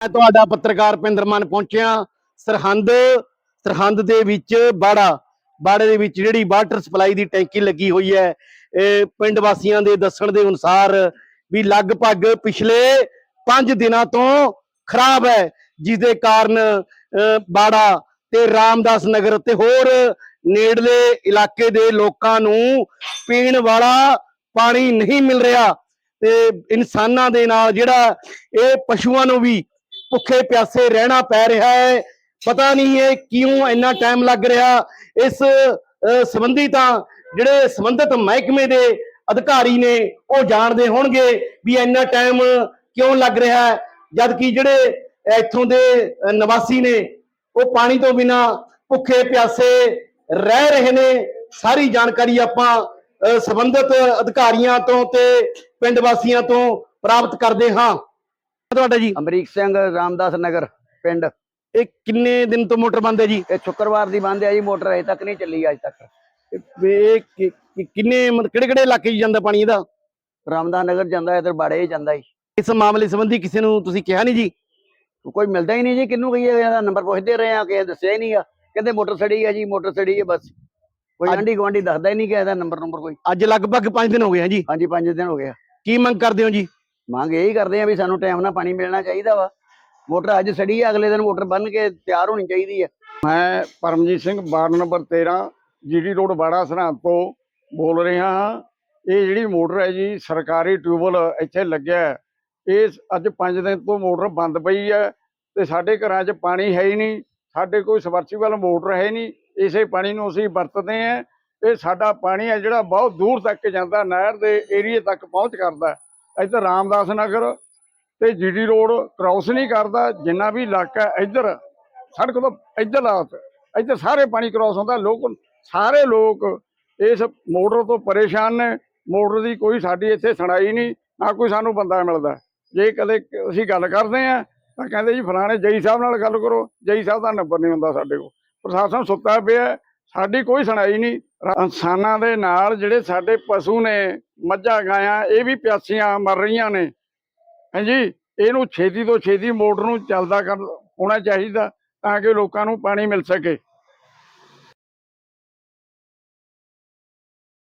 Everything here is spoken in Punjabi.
ਮੈਂ ਤੁਹਾਡਾ ਪੱਤਰਕਾਰ ਪਿੰਦਰ ਪਿੰਦਰਮਨ ਪਹੁੰਚਿਆ। ਸਰਹੰਦ ਸਰਹੰਦ ਦੇ ਵਿੱਚ ਬਾੜਾ ਬਾੜੇ ਦੇ ਵਿੱਚ ਜਿਹੜੀ ਵਾਟਰ ਸਪਲਾਈ ਦੀ ਟੈਂਕੀ ਲੱਗੀ ਹੋਈ ਹੈ ਇਹ ਪਿੰਡ ਵਾਸੀਆਂ ਦੇ ਦੱਸਣ ਦੇ ਅਨੁਸਾਰ ਵੀ ਲਗਭਗ ਪਿਛਲੇ 5 ਦਿਨਾਂ ਤੋਂ ਖਰਾਬ ਹੈ ਜਿਸ ਦੇ ਕਾਰਨ ਅਹ, ਬਾੜਾ ਤੇ ਰਾਮਦਾਸ ਨਗਰ ਤੇ ਹੋਰ ਨੇੜਲੇ ਇਲਾਕੇ ਦੇ ਲੋਕਾਂ ਨੂੰ ਪੀਣ ਵਾਲਾ ਪਾਣੀ ਨਹੀਂ ਮਿਲ ਰਿਹਾ। ਤੇ ਇਨਸਾਨਾਂ ਦੇ ਨਾਲ ਜਿਹੜਾ ਇਹ ਪਸ਼ੂਆਂ ਨੂੰ ਵੀ ਭੁੱਖੇ ਪਿਆਸੇ ਰਹਿਣਾ ਪੈ ਰਿਹਾ ਹੈ। ਪਤਾ ਨਹੀਂ ਇਹ ਕਿਉਂ ਇੰਨਾ ਟਾਈਮ ਲੱਗ ਰਿਹਾ। ਇਸ ਸੰਬੰਧੀ ਤਾਂ ਜਿਹੜੇ ਸੰਬੰਧਿਤ ਮਹਿਕਮੇ ਦੇ ਅਧਿਕਾਰੀ ਨੇ ਉਹ ਜਾਣਦੇ ਹੋਣਗੇ ਵੀ ਇੰਨਾ ਟਾਈਮ ਕਿਉਂ ਲੱਗ ਰਿਹਾ ਹੈ। ਜਦ ਕਿ ਜਿਹੜੇ ਇੱਥੋਂ ਦੇ ਨਿਵਾਸੀ ਨੇ, ਉਹ ਪਾਣੀ ਤੋਂ ਬਿਨਾ ਭੁੱਖੇ ਪਿਆਸੇ ਰਹਿ ਰਹੇ ਨੇ। ਸਾਰੀ ਜਾਣਕਾਰੀ ਆਪਾਂ ਸੰਬੰਧਿਤ ਅਧਿਕਾਰੀਆਂ ਤੋਂ ਤੇ ਪਿੰਡ ਵਾਸੀਆਂ ਤੋਂ ਪ੍ਰਾਪਤ ਕਰਦੇ ਹਾਂ। ਤੁਹਾਡਾ ਜੀ? ਅਮਰੀਕ ਸਿੰਘ ਰਾਮਦਾਸ ਨਗਰ ਪਿੰਡ। ਇਹ ਕਿੰਨੇ ਦਿਨ ਤੋਂ ਮੋਟਰ ਬੰਦ ਹੈ ਜੀ? ਇਹ ਸ਼ੁੱਕਰਵਾਰ ਦੀ ਬੰਦ ਹੈ ਜੀ ਮੋਟਰ ਅਜੇ ਤੱਕ ਨਹੀਂ ਚੱਲੀ ਅੱਜ ਤੱਕ। ਇਹ- ਇਹ ਕਿ- ਕਿ- ਕਿੰਨੇ ਮਤਲਬ ਕਿਹੜੇ ਕਿਹੜੇ ਇਲਾਕੇ 'ਚ ਜਾਂਦਾ ਪਾਣੀ ਇਹਦਾ? ਰਾਮਦਾਸ ਨਗਰ ਜਾਂਦਾ ਇਧਰ ਬਾੜੇ ਹੀ ਜਾਂਦਾ ਜੀ। ਇਸ ਮਾਮਲੇ ਸੰਬੰਧੀ ਕਿਸੇ ਨੂੰ ਤੁਸੀਂ ਕਿਹਾ ਨਹੀਂ ਜੀ? ਕੋਈ ਮਿਲਦਾ ਹੀ ਨਹੀਂ ਜੀ ਕਿੰਨੂੰ ਕਹੀਏ ਇਹਦਾ ਨੰਬਰ ਪੁੱਛਦੇ ਰਹੇ ਆ ਕਿ ਦੱਸਿਆ ਹੀ ਨਹੀਂ ਆ। ਕਹਿੰਦੇ ਮੋਟਰ ਸੜੀ ਹੈ ਜੀ ਮੋਟਰ ਸੜੀ ਹੈ ਬਸ। ਕੋਈ ਅੱਜ- ਆਂਢੀ ਗੁਆਂਢੀ ਦੱਸਦਾ ਹੀ ਨਹੀਂ ਕਿ ਇਹਦਾ ਨੰਬਰ ਨੰਬਰ ਕੋਈ। ਅੱਜ ਲਗਭਗ 5 ਦਿਨ ਹੋ ਗਏ ਆ ਜੀ। ਹਾਂਜੀ 5 ਦਿਨ ਹੋ ਗਏ ਆ। ਕੀ ਮੰਗ ਕਰਦੇ ਹੋ ਜੀ? ਮੰਗ ਇਹੀ ਕਰਦੇ ਆ ਵੀ ਸਾਨੂੰ ਟਾਈਮ ਨਾਲ ਪਾਣੀ ਮਿਲਣਾ ਚਾਹੀਦਾ ਵਾ। ਮੋਟਰ ਅੱਜ ਸੜੀ ਆ, ਅਗਲੇ ਦਿਨ ਮੋਟਰ ਬੰਨ ਕੇ ਤਿਆਰ ਹੋਣੀ ਚਾਹੀਦੀ ਹੈ ਮੈਂ Paramjit Singh ward number 13 GD road Bara Sirhind ਤੋਂ ਬੋਲ ਰਿਹਾ ਹਾਂ। ਇਹ ਜਿਹੜੀ ਮੋਟਰ ਹੈ ਜੀ, ਸਰਕਾਰੀ ਟਿਊਬਲ ਇੱਥੇ ਲੱਗਿਆ ਇਹ ਅੱਜ 5 ਦਿਨ ਤੋਂ ਮੋਟਰ ਬੰਦ ਪਈ ਹੈ ਤੇ ਸਾਡੇ ਘਰਾਂ 'ਚ ਪਾਣੀ ਹੈ ਹੀ ਨਹੀਂ। ਸਾਡੇ ਕੋਈ ਸਬਮਰਸੀਬਲ ਮੋਟਰ ਹੈ ਨਹੀਂ। ਇਸੇ ਪਾਣੀ ਨੂੰ ਅਸੀਂ ਵਰਤਦੇ ਹਾਂ। ਇਹ ਸਾਡਾ ਪਾਣੀ ਹੈ ਜਿਹੜਾ ਬਹੁਤ ਦੂਰ ਤੱਕ ਜਾਂਦਾ, ਨਹਿਰ ਦੇ ਏਰੀਏ ਤੱਕ ਪਹੁੰਚ ਕਰਦਾ ਇੱਧਰ ਰਾਮਦਾਸ ਨਗਰ ਤੇ ਜੀਡੀ ਰੋਡ ਕ੍ਰਾਸ ਨਹੀਂ ਕਰਦਾ, ਜਿੰਨਾ ਵੀ ਇਲਾਕਾ ਇੱਧਰ, ਸੜਕ ਤੋਂ ਇੱਧਰ ਲਾਤ ਇੱਧਰ ਸਾਰੇ ਪਾਣੀ ਕ੍ਰਾਸ ਹੁੰਦਾ, ਲੋਕ, ਸਾਰੇ ਲੋਕ ਇਸ ਮੋਟਰ ਤੋਂ ਪਰੇਸ਼ਾਨ ਨੇ। ਮੋਟਰ ਦੀ ਕੋਈ ਸਾਡੀ ਇੱਥੇ ਸੁਣਾਈ ਨਹੀਂ, ਨਾ ਕੋਈ ਸਾਨੂੰ ਬੰਦਾ ਮਿਲਦਾ। ਜੇ ਕਦੇ ਅਸੀਂ ਗੱਲ ਕਰਦੇ ਆ ਤਾਂ ਕਹਿੰਦੇ ਜੀ, ਫਲਾਣੇ ਜਈ ਸਾਹਿਬ ਨਾਲ ਗੱਲ ਕਰੋ। ਜਈ ਸਾਹਿਬ ਦਾ ਨੰਬਰ ਨਹੀਂ ਹੁੰਦਾ ਸਾਡੇ ਕੋਲ। ਪ੍ਰਸ਼ਾਸਨ ਸੁੱਤਾ ਪਿਆ ਸਾਡੀ ਕੋਈ ਸੁਣਾਈ ਨਹੀਂ। ਇਨਸਾਨਾਂ ਦੇ ਨਾਲ ਜਿਹੜੇ ਸਾਡੇ ਪਸ਼ੂ ਨੇ, ਮੱਝਾਂ, ਗਾਇਆਂ, ਇਹ ਵੀ ਪਿਆਸੀਆਂ ਮਰ ਰਹੀਆਂ ਨੇ। ਹਾਂਜੀ, ਇਹਨੂੰ ਛੇਤੀ ਤੋਂ ਛੇਤੀ ਮੋਟਰ ਨੂੰ ਚੱਲਦਾ ਕਰ ਹੋਣਾ ਚਾਹੀਦਾ ਤਾਂ ਕਿ ਲੋਕਾਂ ਨੂੰ ਪਾਣੀ ਮਿਲ ਸਕੇ।